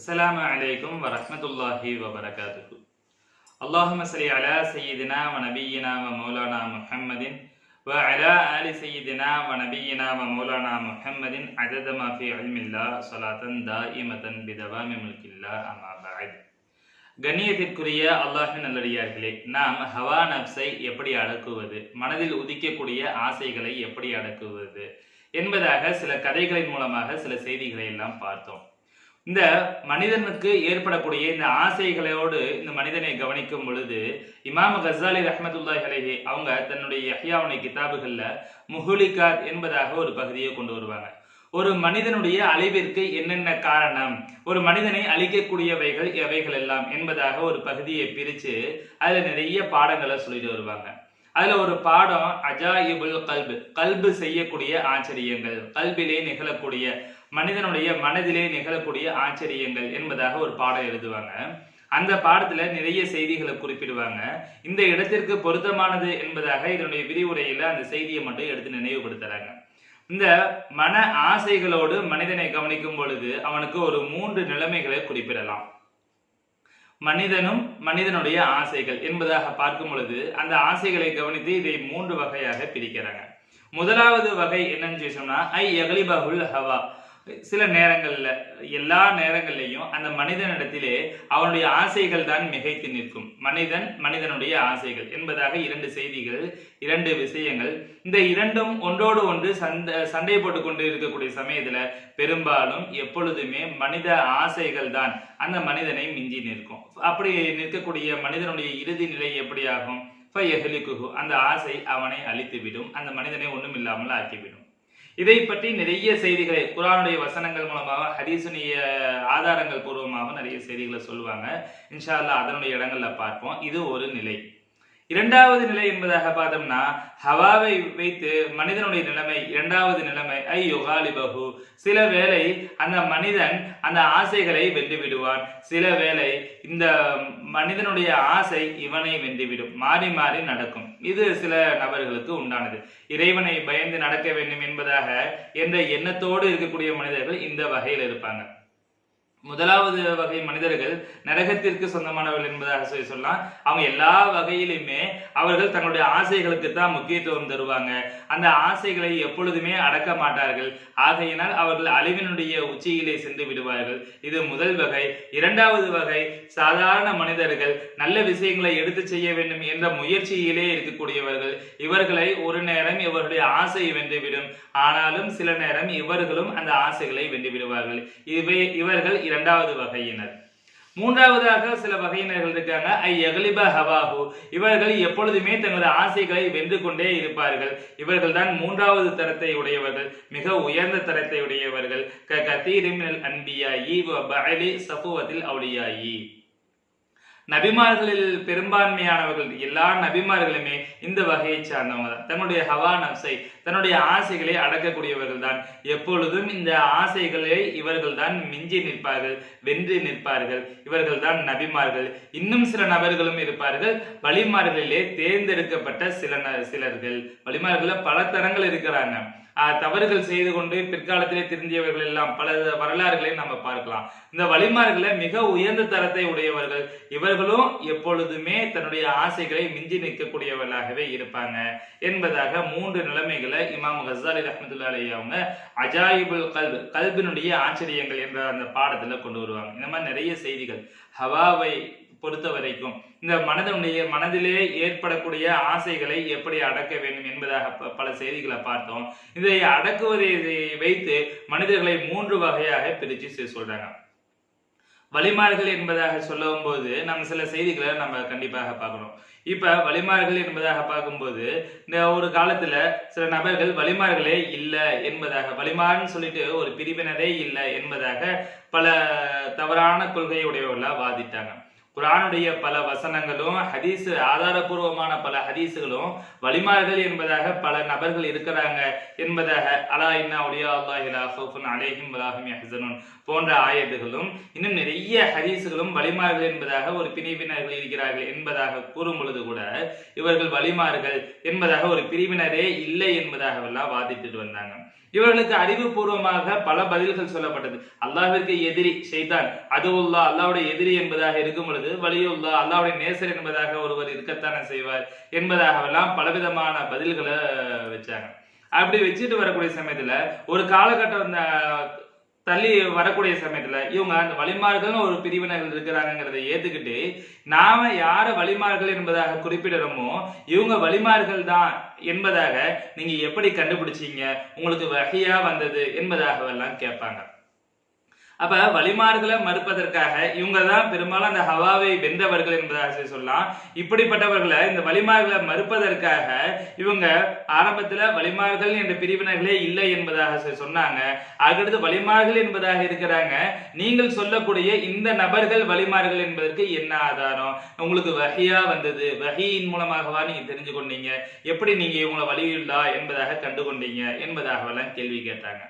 السلام عليكم ورحمة الله وبركاته اللهم صل على سيدنا ونبينا ومولانا محمد وعلى آل سيدنا ونبينا ومولانا محمد عدد ما في علم الله صلاة دائمة بدوام ملك الله أما بعد கண்ணியத்திற்குரிய அல்லாஹின் நல்லடியார்களே நாம் ஹவா நப்ஸை எப்படி அடக்குவது மனதில் உதிக்கக்கூடிய ஆசைகளை எப்படி அடக்குவது என்பதாக சில கதைகளின் மூலமாக சில செய்திகளை எல்லாம் பார்த்தோம் இந்த மனிதனுக்கு ஏற்படக்கூடிய இந்த ஆசைகளோடு இந்த மனிதனை கவனிக்கும் பொழுது இமாம் கசாலி ரஹமத்துல்லாஹி அலைஹி அவங்க தன்னுடைய யஹ்யாவுடைய கிதாபுகள்ல முஹுலிகாத் என்பதாக ஒரு பகுதியை கொண்டு வருவாங்க. ஒரு மனிதனுடைய அழிவிற்கு என்னென்ன காரணம்? ஒரு மனிதனை அழிக்கக்கூடியவைகள் எவைகள் எல்லாம் என்பதாக ஒரு பகுதியை பிரித்து அதுல நிறைய பாடங்களை சொல்லிட்டு வருவாங்க. அதுல ஒரு பாடம் அஜாயிபுல் கல்பு கல்பு செய்யக்கூடிய ஆச்சரியங்கள் கல்பிலே நிகழக்கூடிய மனிதனுடைய மனதிலே நிகழக்கூடிய ஆச்சரியங்கள் என்பதாக ஒரு பாடம் எழுதுவாங்க. அந்த பாடத்துல நிறைய செய்திகளை குறிப்பிடுவாங்க. இந்த இடத்திற்கு பொருத்தமானது என்பதாக இதனுடைய விரிவுரையில அந்த செய்தியை மட்டும் எடுத்து நினைவுபடுத்துறாங்க. இந்த மன ஆசைகளோடு மனிதனை கவனிக்கும் பொழுது அவனுக்கு ஒரு மூன்று நிலைமைகளை குறிப்பிடலாம். மனிதனும் மனிதனுடைய ஆசைகள் என்பதாக பார்க்கும் பொழுது அந்த ஆசைகளை கவனித்து இதை மூன்று வகையாக பிரிக்கிறாங்க. முதலாவது வகை என்னன்னு சொன்னா ஐ எகலிபகுல் ஹவா. சில நேரங்களில் எல்லா நேரங்கள்லையும் அந்த மனிதனிடத்திலே அவனுடைய ஆசைகள் தான் மிகைத்து நிற்கும். மனிதன் மனிதனுடைய ஆசைகள் என்பதாக இரண்டு செய்திகள் இரண்டு விஷயங்கள். இந்த இரண்டும் ஒன்றோடு ஒன்று சண்டை சண்டை போட்டு கொண்டு இருக்கக்கூடிய சமயத்தில் பெரும்பாலும் எப்பொழுதுமே மனித ஆசைகள் தான் அந்த மனிதனை மிஞ்சி நிற்கும். அப்படி நிற்கக்கூடிய மனிதனுடைய இறுதி நிலை எப்படி ஆகும் ஃபயஹலிகுஹு அந்த ஆசை அவனை அழித்துவிடும். அந்த மனிதனை ஒன்றும் இல்லாமல் ஆக்கிவிடும். இதை பற்றி நிறைய செய்திகளை குரானுடைய வசனங்கள் மூலமாக ஹதீசுடைய ஆதாரங்கள் பூர்வமாக நிறைய செய்திகளை சொல்லுவாங்க. இன்ஷா அதனுடைய இடங்களில் பார்ப்போம். இது ஒரு நிலை. இரண்டாவது நிலை என்பதாக பார்த்தோம்னா ஹவாவை வைத்து மனிதனுடைய நிலைமை இரண்டாவது நிலைமை ஐ யுகாலிபகு சில வேளை அந்த மனிதன் அந்த ஆசைகளை வென்று விடுவான். சில வேளை இந்த மனிதனுடைய ஆசை இவனை வென்றுவிடும் மாறி மாறி நடக்கும். இது சில நபர்களுக்கு உண்டானது. இறைவனை பயந்து நடக்க வேண்டும் என்பதாக என்ற எண்ணத்தோடு இருக்கக்கூடிய மனிதர்கள் இந்த வகையில் இருப்பாங்க. முதலாவது வகை மனிதர்கள் நரகத்திற்கு சொந்தமானவர்கள் என்பதாக சொல்லி சொல்லலாம். அவங்க எல்லா வகையிலுமே அவர்கள் தங்களுடைய ஆசைகளுக்கு தான் முக்கியத்துவம் தருவாங்க. அந்த ஆசைகளை எப்பொழுதுமே அடக்க மாட்டார்கள். ஆகையினால் அவர்கள் அழிவினுடைய உச்சியிலே சென்று விடுவார்கள். இது முதல் வகை. இரண்டாவது வகை சாதாரண மனிதர்கள் நல்ல விஷயங்களை எடுத்து செய்ய வேண்டும் என்ற முயற்சியிலே இருக்கக்கூடியவர்கள். இவர்களை ஒரு நேரம் இவர்களுடைய ஆசை வென்றுவிடும். ஆனாலும் சில நேரம் இவர்களும் அந்த ஆசைகளை வென்று விடுவார்கள் இவை இவர்கள் இரண்டாவது வகையினர். மூன்றாவதாக சில வகையினர்கள் இருக்காங்க. ஐ எகலிப ஹவாஹு. இவர்கள் எப்பொழுதுமே தங்களது ஆசைகளை வென்று கொண்டே இருப்பார்கள். இவர்கள் தான் மூன்றாவது தரத்தை உடையவர்கள் மிக உயர்ந்த தரத்தை உடையவர்கள். க கத்தீரிமினல் அன்பியாயி பஅலி சஃபுவத்தில் அவுலியாயி. நபிமார்களில் பெரும்பான்மையானவர்கள் எல்லா நபிமார்களுமே இந்த வகையை சார்ந்தவங்க தான் தன்னுடைய ஹவா நப்சை தன்னுடைய ஆசைகளை அடக்கக்கூடியவர்கள் தான் எப்பொழுதும் இந்த ஆசைகளை இவர்கள் தான் மிஞ்சி நிற்பார்கள் வென்று நிற்பார்கள். இவர்கள் தான் நபிமார்கள். இன்னும் சில நபர்களும் இருப்பார்கள். வழிமார்களிலே தேர்ந்தெடுக்கப்பட்ட சில ந- சிலர்கள். வழிமார்களில் பல தரங்கள் இருக்கிறாங்க. தவறுகள் செய்து கொண்டு பிற்காலத்திலே திருந்தியவர்கள் எல்லாம் பல வரலாறுகளை நம்ம பார்க்கலாம். இந்த வழிமார்களை மிக உயர்ந்த தரத்தை உடையவர்கள் இவர்களும் எப்பொழுதுமே தன்னுடைய ஆசைகளை மிஞ்சி நிற்கக்கூடியவர்களாகவே இருப்பாங்க. என்பதாக மூன்று நிலைமைகளை இமாம் ஹசாலி ரஹமத்துல்லா அலி அவங்க அஜாயிபுல் கல்ப் கல்வினுடைய ஆச்சரியங்கள் என்ற அந்த பாடத்துல கொண்டு வருவாங்க. இந்த மாதிரி நிறைய செய்திகள். ஹவாவை பொறுத்த வரைக்கும் இந்த மனதனுடைய மனதிலே ஏற்படக்கூடிய ஆசைகளை எப்படி அடக்க வேண்டும் என்பதாக ப- பல செய்திகளை பார்த்தோம். இதை அடக்குவதை வைத்து மனிதர்களை மூன்று வகையாக பிரித்து சொல்றாங்க. வழிமார்கள் என்பதாக சொல்லும் போது நம்ம சில செய்திகளை நம்ம கண்டிப்பாக பார்க்கணும். இப்ப வழிமார்கள் என்பதாக பார்க்கும்போது இந்த ஒரு காலத்துல சில நபர்கள் வழிமார்களே இல்லை என்பதாக வழிமாறுன்னு சொல்லிட்டு ஒரு பிரிவினரே இல்லை என்பதாக பல தவறான கொள்கையுடையவர்களா வாதிட்டாங்க. குரானுடைய பல வசனங்களும் ஹதீஸ் ஆதாரபூர்வமான பல ஹதீஸுகளும் வலிமார்கள் என்பதாக பல நபர்கள் இருக்கிறாங்க என்பதாக அலா இன்னா ஒளியா அல்லாஹிலா சோஃபன் அலேஹிம் வலாஹிம் யஹ்சனுன். போன்ற ஆயத்துகளும் இன்னும் நிறைய நிறைய வலிமார்கள் என்பதாக ஒரு பிரிவினர்கள் இருக்கிறார்கள் என்பதாக கூறும் பொழுது கூட இவர்கள் வலிமார்கள் என்பதாக ஒரு பிரிவினரே இல்லை என்பதாக எல்லாம் வாதிட்டு வந்தாங்க. இவர்களுக்கு அறிவுபூர்வமாக பல பதில்கள் சொல்லப்பட்டது. அல்லாஹிற்கு எதிரி ஷைத்தான் அதுவுல்லா அல்லாவுடைய எதிரி என்பதாக இருக்கும் பொழுது வலியுல்லா அல்லாவுடைய நேசர் என்பதாக ஒருவர் இருக்கத்தானே செய்வார் என்பதாகவெல்லாம் பலவிதமான பதில்களை வச்சாங்க. அப்படி வச்சுட்டு வரக்கூடிய சமயத்துல ஒரு காலகட்டம் தள்ளி வரக்கூடிய சமயத்துல இவங்க அந்த வழிமார்கள் ஒரு பிரிவினர்கள் இருக்கிறாங்கிறத ஏத்துக்கிட்டு நாம யார வழிமார்கள் என்பதாக குறிப்பிடுறோமோ இவங்க வழிமார்கள் தான் என்பதாக நீங்க எப்படி கண்டுபிடிச்சீங்க? உங்களுக்கு வகையா வந்தது என்பதாகவெல்லாம் கேட்பாங்க. அப்ப வழிமாறுதலை மறுப்பதற்காக இவங்க தான் பெரும்பாலும் அந்த ஹவாவை வென்றவர்கள் என்பதாக சொல்லலாம். இப்படிப்பட்டவர்களை இந்த வழிமாறுதலை மறுப்பதற்காக இவங்க ஆரம்பத்துல வழிமாறுதல் என்ற பிரிவினர்களே இல்லை என்பதாக சொன்னாங்க. அதுக்கடுத்து வழிமாறுதல் என்பதாக இருக்கிறாங்க. நீங்கள் சொல்லக்கூடிய இந்த நபர்கள் வழிமாறுகள் என்பதற்கு என்ன ஆதாரம்? உங்களுக்கு வகையா வந்தது. வகையின் மூலமாகவா நீங்க தெரிஞ்சு கொண்டீங்க எப்படி நீங்க இவங்களை வழியுள்ளா என்பதாக கண்டு கொண்டீங்க என்பதாகவெல்லாம் கேள்வி கேட்டாங்க.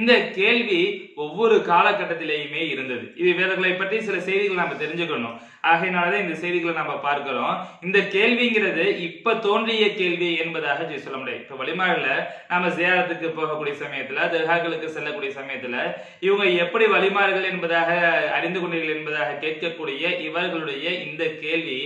இந்த கேள்வி ஒவ்வொரு காலகட்டத்திலேயுமே இருந்தது. இது இவர்களை பற்றி சில செய்திகள் நம்ம தெரிஞ்சுக்கணும். ஆகையினாலதான் இந்த செய்திகளை நம்ம பார்க்கிறோம். இந்த கேள்விங்கிறது இப்ப தோன்றிய கேள்வி என்பதாக சொல்ல முடியாது இப்ப வழிமாடல நாம ஜியாரத்துக்கு போகக்கூடிய சமயத்துல தர்காக்களுக்கு செல்லக்கூடிய சமயத்துல இவங்க எப்படி வழிமாறுகள் என்பதாக அறிந்து கொண்டீர்கள் என்பதாக கேட்கக்கூடிய இவர்களுடைய இந்த கேள்வி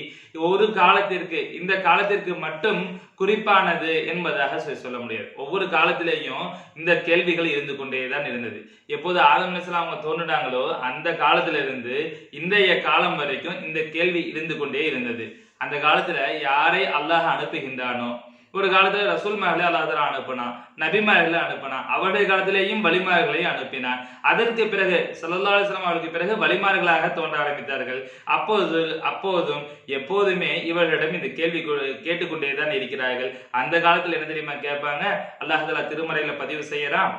ஒரு காலத்திற்கு இந்த காலத்திற்கு மட்டும் குறிப்பானது என்பதாக சொல்ல முடியாது. ஒவ்வொரு காலத்திலேயும் இந்த கேள்விகள் இருந்து கொண்டே தான் இருந்தது. எப்போது ஆதம் அவங்க தோன்றினாங்களோ அந்த காலத்துல இருந்து இன்றைய காலம் வரைக்கும் இந்த கேள்வி இருந்து கொண்டே இருந்தது. அந்த காலத்துல யாரை அல்லாஹ் அனுப்புகின்றானோ? ஒரு காலத்துல ரசூல் மகளை அல்லாஹ் அனுப்பினான் நபிமார்களை அனுப்பினான் அவருடைய காலத்திலேயும் வலிமார்களை அனுப்பினான் அதற்கு பிறகு சல்லாஸ்லாம் அவருக்கு பிறகு வலிமார்களாக தோன்ற ஆரம்பித்தார்கள். அப்போது அப்போதும் எப்போதுமே இவர்களிடம் இந்த கேள்வி கேட்டுக்கொண்டே தான் இருக்கிறார்கள். அந்த காலத்துல என்ன தெரியுமா கேட்பாங்க? அல்லாஹ் திருமறையில பதிவு செய்யறான்.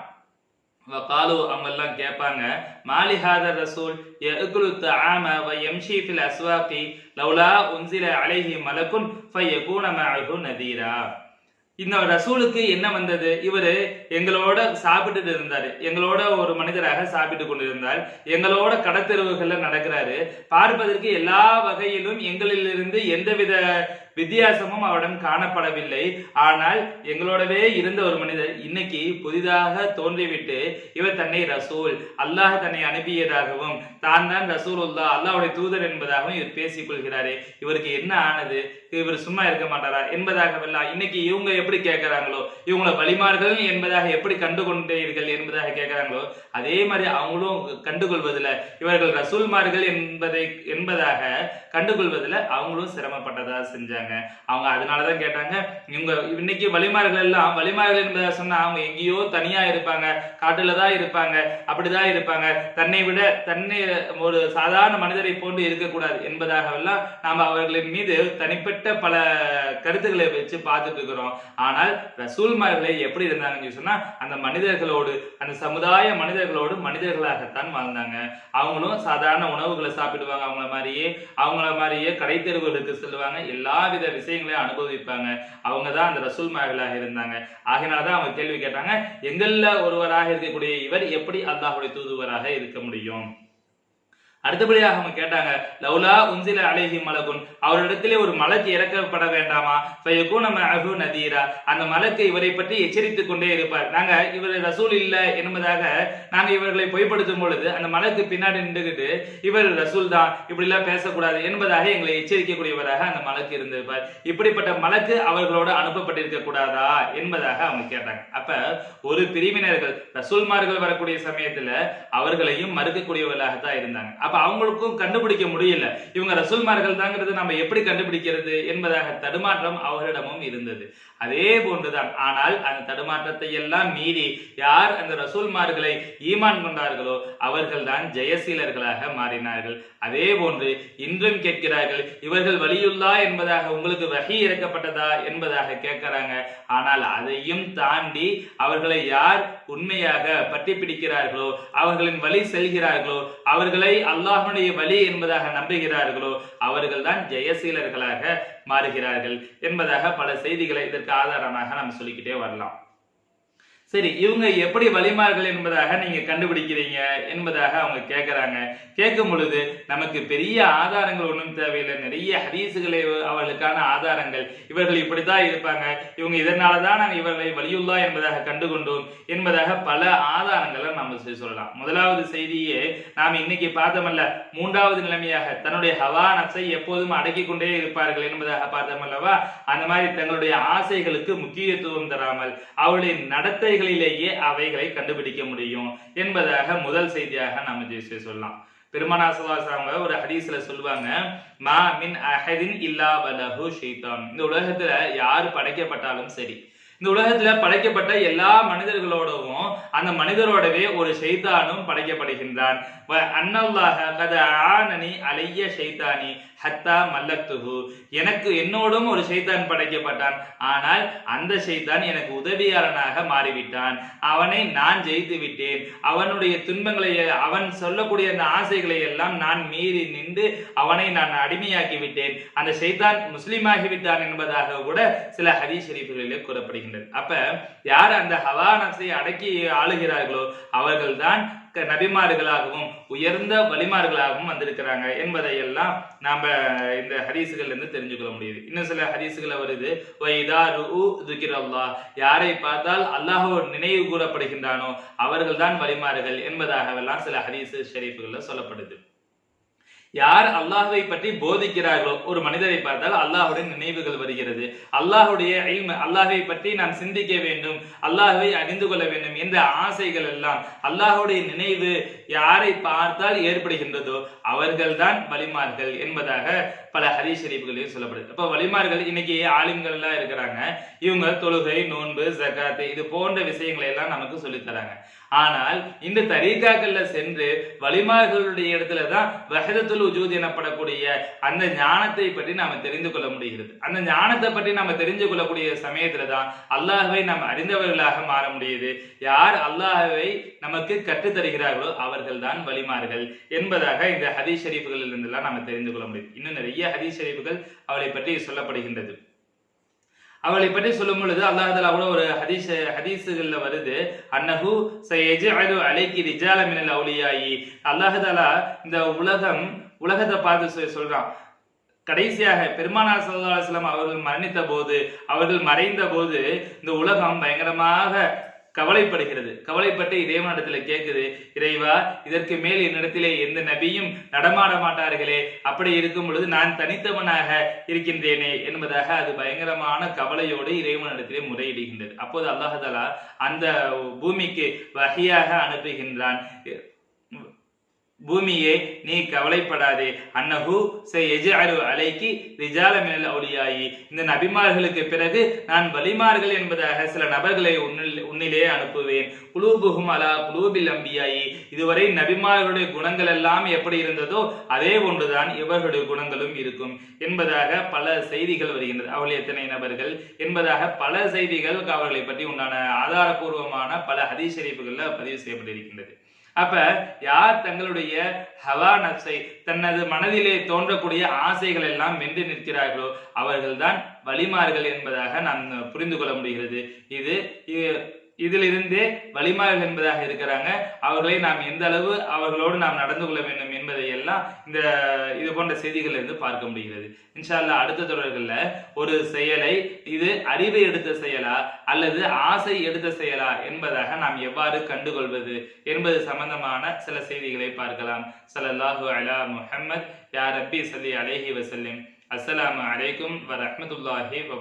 வகாலு அவங்கெல்லாம் கேட்பாங்க மாலி ஹாதர் ரசூல் யஅகுலு தஆம வ யம்ஷி ஃபில் அஸ்வாகி லௌலா உன்சில அலைஹி மலக்குன் ஃபயகூன மஅஹு நதீரா. இந்த ரசூலுக்கு என்ன வந்தது? இவரு எங்களோட சாப்பிட்டுட்டு இருந்தாரு. எங்களோட ஒரு மனிதராக சாப்பிட்டு கொண்டிருந்தார். எங்களோட கடத்தெருவுகள்ல நடக்கிறாரு. பார்ப்பதற்கு எல்லா வகையிலும் எங்களிலிருந்து எந்தவித வித்தியாசமும் அவரிடம் காணப்படவில்லை. ஆனால் எங்களோடவே இருந்த ஒரு மனிதர் இன்னைக்கு புதிதாக தோன்றிவிட்டு இவர் தன்னை ரசூல் அல்லாஹ் தன்னை அனுப்பியதாகவும் தான் தான் ரசூல் உல்லா அல்லாஹுடைய தூதர் என்பதாகவும் இவர் பேசிக் கொள்கிறாரே. இவருக்கு என்ன ஆனது? இவர் சும்மா இருக்க மாட்டாரா? என்பதாகவெல்லாம் இன்னைக்கு இவங்க எப்படி கேட்கிறாங்களோ இவங்களை வழிமார்கள் என்பதாக எப்படி கண்டு கொண்டீர்கள் என்பதாக கேட்கிறாங்களோ அதே மாதிரி அவங்களும் கண்டுகொள்வதில் இவர்கள் ரசூல்மார்கள் என்பதை என்பதாக கண்டுகொள்வதில் அவங்களும் சிரமப்பட்டதாக செஞ்சாங்க. அவங்க அதனாலதான் கேட்டாங்க இவங்க இன்னைக்கு வழிமார்கள் எல்லாம் வழிமார்கள் என்பதை சொன்னா அவங்க எங்கேயோ தனியா இருப்பாங்க காட்டுலதான் இருப்பாங்க அப்படிதான் இருப்பாங்க. தன்னை விட தன்னை ஒரு சாதாரண மனிதரை போன்று இருக்கக்கூடாது என்பதாகவெல்லாம் நாம் அவர்களின் மீது தனிப்பட்ட பல கருத்துக்களை வச்சு பார்த்துட்டு இருக்கிறோம். ஆனால் ரசூல்மார்களை எப்படி இருந்தாங்கன்னு சொன்னா அந்த மனிதர்களோடு அந்த சமுதாய மனிதர்களோடு மனிதர்களாகத்தான் வாழ்ந்தாங்க. அவங்களும் சாதாரண உணவுகளை சாப்பிடுவாங்க அவங்கள மாதிரியே அவங்கள மாதிரியே கடை தெருவுகளுக்கு எல்லா எல்லாவித விஷயங்களையும் அனுபவிப்பாங்க. அவங்க தான் அந்த மகளாக இருந்தாங்க. ஆகையினாலதான் அவங்க கேள்வி கேட்டாங்க எங்கெல்ல ஒருவராக இருக்கக்கூடிய இவர் எப்படி அல்லாஹுடைய தூதுவராக இருக்க முடியும்? அடுத்தபடியாக அவங்க கேட்டாங்க லவ்லா உன்சில அழகி மலகுன். அவரிடத்திலே ஒரு மலக்கு இறக்கப்பட வேண்டாமா? அகு நதீரா. அந்த மலக்கு இவரை பற்றி எச்சரித்துக் கொண்டே இருப்பார். நாங்க இவர் ரசூல் இல்ல என்பதாக நாங்க இவர்களை பொய்ப்படுத்தும் பொழுது அந்த மலக்கு பின்னாடி நின்றுகிட்டு இவர் ரசூல் தான் இப்படி எல்லாம் பேசக்கூடாது என்பதாக எங்களை எச்சரிக்கக்கூடியவராக அந்த மலக்கு இருந்திருப்பார். இப்படிப்பட்ட மலக்கு அவர்களோடு அனுப்பப்பட்டிருக்க கூடாதா என்பதாக அவங்க கேட்டாங்க. அப்ப ஒரு பிரிவினர்கள் ரசூல்மார்கள் வரக்கூடிய சமயத்துல அவர்களையும் மறுக்கக்கூடியவர்களாக தான் இருந்தாங்க. அப்ப அவங்களுக்கும் கண்டுபிடிக்க முடியல. இவங்க ரசூல்மார்கள் தாங்கிறது நம்ம எப்படி கண்டுபிடிக்கிறது என்பதாக தடுமாற்றம் அவர்களிடமும் இருந்தது. அதே போன்றுதான். ஆனால் அந்த தடுமாற்றத்தை எல்லாம் மீறி யார் அந்த ரசூல்மார்களை ஈமான் கொண்டார்களோ அவர்கள் தான் ஜெயசீலர்களாக மாறினார்கள். அதே போன்று இன்றும் கேட்கிறார்கள் இவர்கள் வலியுள்ளா என்பதாக உங்களுக்கு வகி இறக்கப்பட்டதா? என்பதாக கேட்கிறாங்க. ஆனால் அதையும் தாண்டி அவர்களை யார் உண்மையாக பற்றி பிடிக்கிறார்களோ அவர்களின் வழி செல்கிறார்களோ அவர்களை அல்லாஹனுடைய வழி என்பதாக நம்புகிறார்களோ அவர்கள் தான் ஜெயசீலர்களாக மாறுகிறார்கள் என்பதாக பல செய்திகளை இதற்கு ஆதாரமாக நாம் சொல்லிக்கிட்டே வரலாம். சரி இவங்க எப்படி வலிமார்கள் என்பதாக நீங்க கண்டுபிடிக்கிறீங்க என்பதாக அவங்க கேட்கறாங்க கேட்கும் பொழுது நமக்கு பெரிய ஆதாரங்கள் ஒன்றும் தேவையில்லை. நிறைய ஹதீசுகளை அவர்களுக்கான ஆதாரங்கள். இவர்கள் இப்படித்தான் இருப்பாங்க. இவங்க இதனால தான் நாங்கள் இவர்களை வலியுள்ளா என்பதாக கண்டுகொண்டோம் என்பதாக பல ஆதாரங்களை நம்ம சொல்லலாம். முதலாவது செய்தியே நாம் இன்னைக்கு பார்த்தோமல்ல மூன்றாவது நிலைமையாக தன்னுடைய ஹவா நப்சை எப்போதும் அடக்கிக் கொண்டே இருப்பார்கள் என்பதாக பார்த்தோமல்லவா? அந்த மாதிரி தங்களுடைய ஆசைகளுக்கு முக்கியத்துவம் தராமல் அவருடைய செய்திகளிலேயே அவைகளை கண்டுபிடிக்க முடியும் என்பதாக முதல் செய்தியாக நாம ஜெயிச்சு சொல்லலாம். பெருமானா அவங்க ஒரு ஹதீஸ்ல சொல்லுவாங்க மா மின் அஹதின் இல்லா வலஹு ஷைத்தான் இந்த உலகத்துல யார் படைக்கப்பட்டாலும் சரி இந்த உலகத்துல படைக்கப்பட்ட எல்லா மனிதர்களோடவும் அந்த மனிதரோடவே ஒரு ஷைத்தானும் படைக்கப்படுகின்றான். வ கத ஆனனி அலைய ஷைத்தானி ஹத்தா மல்லத்துகு எனக்கு என்னோடும் ஒரு ஷைத்தான் படைக்கப்பட்டான். ஆனால் அந்த ஷைத்தான் எனக்கு உதவியாளனாக மாறிவிட்டான். அவனை நான் ஜெயித்து விட்டேன். அவனுடைய துன்பங்களை அவன் சொல்லக்கூடிய அந்த ஆசைகளை எல்லாம் நான் மீறி நின்று அவனை நான் அடிமையாக்கி விட்டேன். அந்த ஷைத்தான் முஸ்லீமாகிவிட்டான் என்பதாக கூட சில ஹதீஸ் ஷரீஃப்களிலே கூறப்படுகின்றது அப்ப யார் அந்த ஹவா நப்சை அடக்கி ஆளுகிறார்களோ அவர்கள்தான் நபிமார்களாகவும் உயர்ந்த வழிமார்களாகவும் வந்திருக்கிறாங்க என்பதை எல்லாம் நாம இந்த ஹரிசுகள்ல இருந்து தெரிஞ்சுக்கொள்ள முடியுது. இன்னும் சில ஹதீசுகளை வருது "வஇதா யாரை பார்த்தால் அல்லாஹ் நினைவு கூறப்படுகின்றானோ அவர்கள்தான் வலிமார்கள் என்பதாகவெல்லாம் சில ஹரிசு ஷெரீஃபுகள்ல சொல்லப்படுது. யார் அல்லாஹுவை பற்றி போதிக்கிறார்களோ ஒரு மனிதரை பார்த்தால் அல்லாஹுடைய நினைவுகள் வருகிறது. அல்லாஹுடைய அல்லாஹை பற்றி நாம் சிந்திக்க வேண்டும் அல்லாஹுவை அறிந்து கொள்ள வேண்டும் என்ற ஆசைகள் எல்லாம் அல்லாஹுடைய நினைவு யாரை பார்த்தால் ஏற்படுகின்றதோ அவர்கள்தான் வலிமார்கள் என்பதாக பல ஹதீஸ் ஷரீஃப்களில் சொல்லப்படுது. இப்போ வலிமார்கள் இன்னைக்கு ஆலிம்கள் எல்லாம் இருக்கிறாங்க. இவங்க தொழுகை நோன்பு ஜகாத்து இது போன்ற விஷயங்களை எல்லாம் நமக்கு சொல்லித்தராங்க. ஆனால் இந்த தரீகாக்கள்ல சென்று வலிமார்களுடைய இடத்துல தான் வஹதத்துல் உஜூத் எனப்படக்கூடிய அந்த ஞானத்தை பற்றி நாம தெரிந்து கொள்ள முடிகிறது. அந்த ஞானத்தை பற்றி நாம தெரிந்து கொள்ளக்கூடிய சமயத்துல தான் அல்லாஹ்வை நாம் அறிந்தவர்களாக மாற முடியுது. யார் அல்லாஹவை நமக்கு கற்றுத் தருகிறார்களோ அவர்கள் தான் வலிமார்கள் என்பதாக இந்த ஹதீஸ் ஷரீஃப்களில் இருந்தெல்லாம் நாம தெரிந்து கொள்ள முடியும் இன்னும் நிறைய நிறைய ஹதீஸ் ஷரீஃபுகள் அவளை பற்றி சொல்லப்படுகின்றது. அவளை பற்றி சொல்லும் பொழுது அல்லாஹால தஆலா கூட ஒரு ஹதீஸ் ஹதீஸுகளில் வருது. அன்னஹு சயஜஅலு அலைக்கி அலைக்கு மினல் அவுளியாயி அல்லாஹாலா இந்த உலகம் உலகத்தை பார்த்து சொல்றான். கடைசியாக பெருமானார் சல்லா அலைஹி அவர்கள் மரணித்த போது அவர்கள் மறைந்த போது இந்த உலகம் பயங்கரமாக கவலைப்படுகிறது. கவலைப்பட்டு இறைவனிடத்துல கேட்குது இறைவா இதற்கு மேல் என்னிடத்திலே எந்த நபியும் நடமாட மாட்டார்களே. அப்படி இருக்கும் பொழுது நான் தனித்தவனாக இருக்கின்றேனே என்பதாக அது பயங்கரமான கவலையோடு இறைவனிடத்திலே முறையிடுகின்றது. அப்போது அல்லாஹ் அந்த பூமிக்கு வகையாக அனுப்புகின்றான். பூமியே நீ கவலைப்படாதே. அன்னஹு எஜஅலு அலைக்கு ரிஜால அவுளியாயி இந்த நபிமார்களுக்கு பிறகு நான் வலிமார்கள் என்பதாக சில நபர்களை உன்னில் உன்னிலே அனுப்புவேன். குலூபுகும் அலா குலூபில் அம்பியாயி. இதுவரை நபிமார்களுடைய குணங்கள் எல்லாம் எப்படி இருந்ததோ அதே ஒன்றுதான் இவர்களுடைய குணங்களும் இருக்கும். என்பதாக பல செய்திகள் வருகின்றது. அவள் எத்தனை நபர்கள்? என்பதாக பல செய்திகள் அவர்களை பற்றி உண்டான ஆதாரபூர்வமான பல ஹதீஸ் பதிவு செய்யப்பட்டிருக்கின்றது. அப்ப யார் தங்களுடைய ஹவா நப்சை தனது மனதிலே தோன்றக்கூடிய ஆசைகள் எல்லாம் வென்று நிற்கிறார்களோ அவர்கள்தான் வலிமார்கள் என்பதாக நாம் புரிந்து கொள்ள முடிகிறது. இது இதிலிருந்தே வலிமார்கள் என்பதாக இருக்கிறாங்க. அவர்களை நாம் எந்த அளவு அவர்களோடு நாம் நடந்து கொள்ள வேண்டும் என்பதை எல்லாம் இந்த இது போன்ற செய்திகள் இருந்து பார்க்க முடிகிறது. இன்ஷால்லா அடுத்த தொடர்கள்ல ஒரு செயலை இது அறிவை எடுத்த செயலா அல்லது ஆசை எடுத்த செயலா என்பதாக நாம் எவ்வாறு கண்டுகொள்வது என்பது சம்பந்தமான சில செய்திகளை பார்க்கலாம். சலல்லாஹு அலா முஹம்மத் யா ரப்பி சல்லி அலேஹி வசல்லிம் அஸ்ஸலாமு அலைக்கும் வ ரஹ்மத்துல்லாஹி வ